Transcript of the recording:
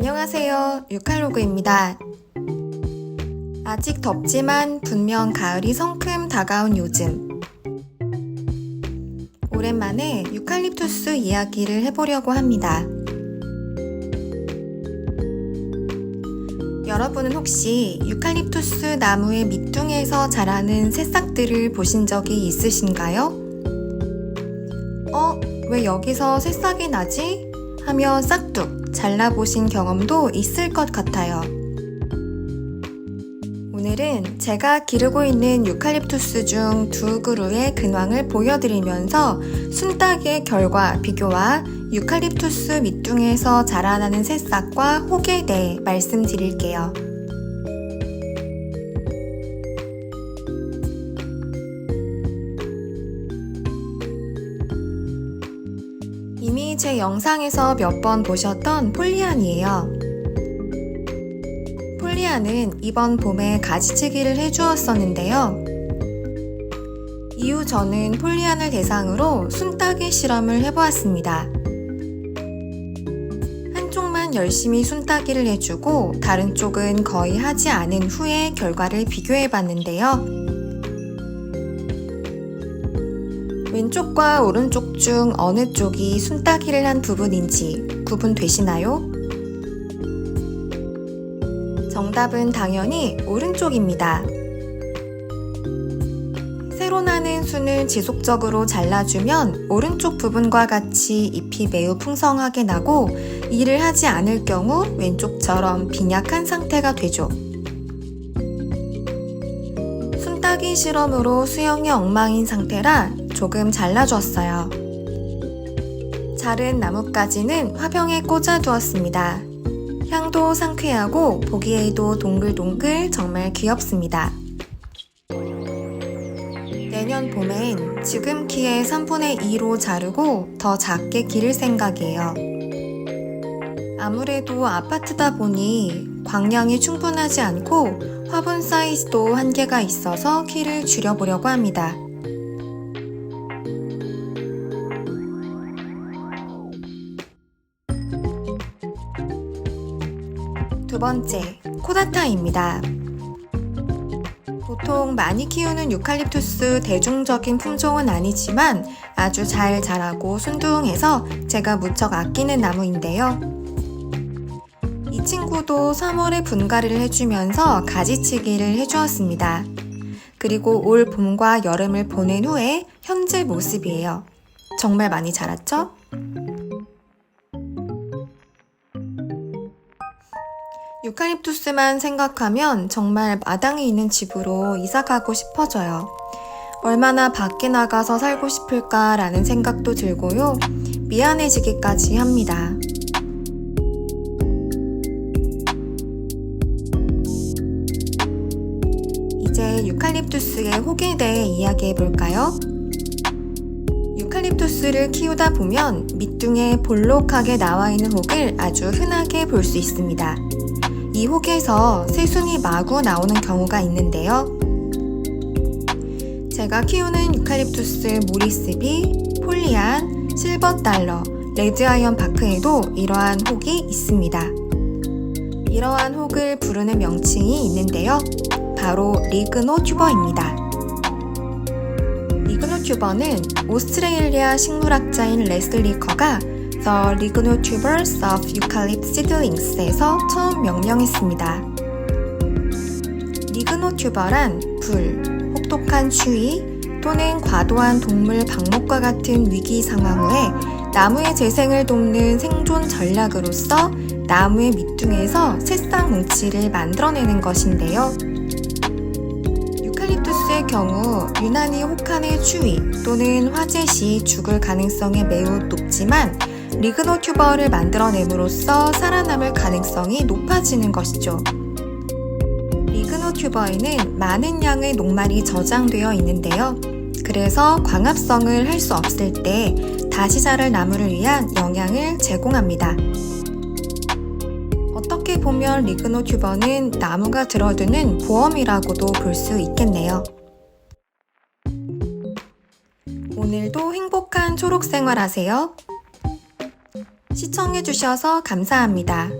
안녕하세요. 유칼로그입니다. 아직 덥지만 분명 가을이 성큼 다가온 요즘. 오랜만에 유칼립투스 이야기를 해보려고 합니다. 여러분은 혹시 유칼립투스 나무의 밑둥에서 자라는 새싹들을 보신 적이 있으신가요? 어, 왜 여기서 새싹이 나지? 하며 싹둑 잘라보신 경험도 있을 것 같아요. 오늘은 제가 기르고 있는 유칼립투스 중 두 그루의 근황을 보여드리면서 순따기의 결과 비교와 유칼립투스 밑둥에서 자라나는 새싹과 혹에 대해 말씀드릴게요. 이미 제 영상에서 몇 번 보셨던 폴리안이에요. 폴리안은 이번 봄에 가지치기를 해주었었는데요. 이후 저는 폴리안을 대상으로 순따기 실험을 해보았습니다. 한쪽만 열심히 순따기를 해주고 다른 쪽은 거의 하지 않은 후에 결과를 비교해봤는데요. 왼쪽과 오른쪽 중 어느 쪽이 순따기를 한 부분인지 구분되시나요? 정답은 당연히 오른쪽입니다. 새로 나는 순을 지속적으로 잘라주면 오른쪽 부분과 같이 잎이 매우 풍성하게 나고 일을 하지 않을 경우 왼쪽처럼 빈약한 상태가 되죠. 순따기 실험으로 수영이 엉망인 상태라 조금 잘라주었어요. 자른 나뭇가지는 화병에 꽂아두었습니다. 향도 상쾌하고 보기에도 동글동글 정말 귀엽습니다. 내년 봄엔 지금 키의 3분의 2로 자르고 더 작게 기를 생각이에요. 아무래도 아파트다 보니 광량이 충분하지 않고 화분 사이즈도 한계가 있어서 키를 줄여보려고 합니다. 두 번째, 코다타입니다. 보통 많이 키우는 유칼립투스 대중적인 품종은 아니지만 아주 잘 자라고 순둥해서 제가 무척 아끼는 나무인데요. 이 친구도 3월에 분갈이를 해주면서 가지치기를 해주었습니다. 그리고 올 봄과 여름을 보낸 후에 현재 모습이에요. 정말 많이 자랐죠? 유칼립투스만 생각하면 정말 마당에 있는 집으로 이사 가고 싶어져요. 얼마나 밖에 나가서 살고 싶을까라는 생각도 들고요. 미안해지기까지 합니다. 이제 유칼립투스의 혹에 대해 이야기해 볼까요? 유칼립투스를 키우다 보면 밑둥에 볼록하게 나와 있는 혹을 아주 흔하게 볼 수 있습니다. 이 혹에서 새순이 마구 나오는 경우가 있는데요. 제가 키우는 유칼립투스 모리스비, 폴리안, 실버달러, 레드아이언 바크에도 이러한 혹이 있습니다. 이러한 혹을 부르는 명칭이 있는데요. 바로 리그노 튜버입니다. 리그노 튜버는 오스트레일리아 식물학자인 레슬리 커가 The Lignotubers of Eucalypt Seedlings에서 처음 명명했습니다. 리그노 튜버란 불, 혹독한 추위 또는 과도한 동물 방목과 같은 위기 상황 후에 나무의 재생을 돕는 생존 전략으로서 나무의 밑둥에서 새싹 뭉치를 만들어내는 것인데요. 유칼립투스의 경우 유난히 혹한의 추위 또는 화재 시 죽을 가능성이 매우 높지만 리그노 튜버를 만들어냄으로써 살아남을 가능성이 높아지는 것이죠. 리그노 튜버에는 많은 양의 녹말이 저장되어 있는데요. 그래서 광합성을 할 수 없을 때 다시 자랄 나무를 위한 영양을 제공합니다. 어떻게 보면 리그노 튜버는 나무가 들어두는 보험이라고도 볼 수 있겠네요. 오늘도 행복한 초록 생활 하세요. 시청해주셔서 감사합니다.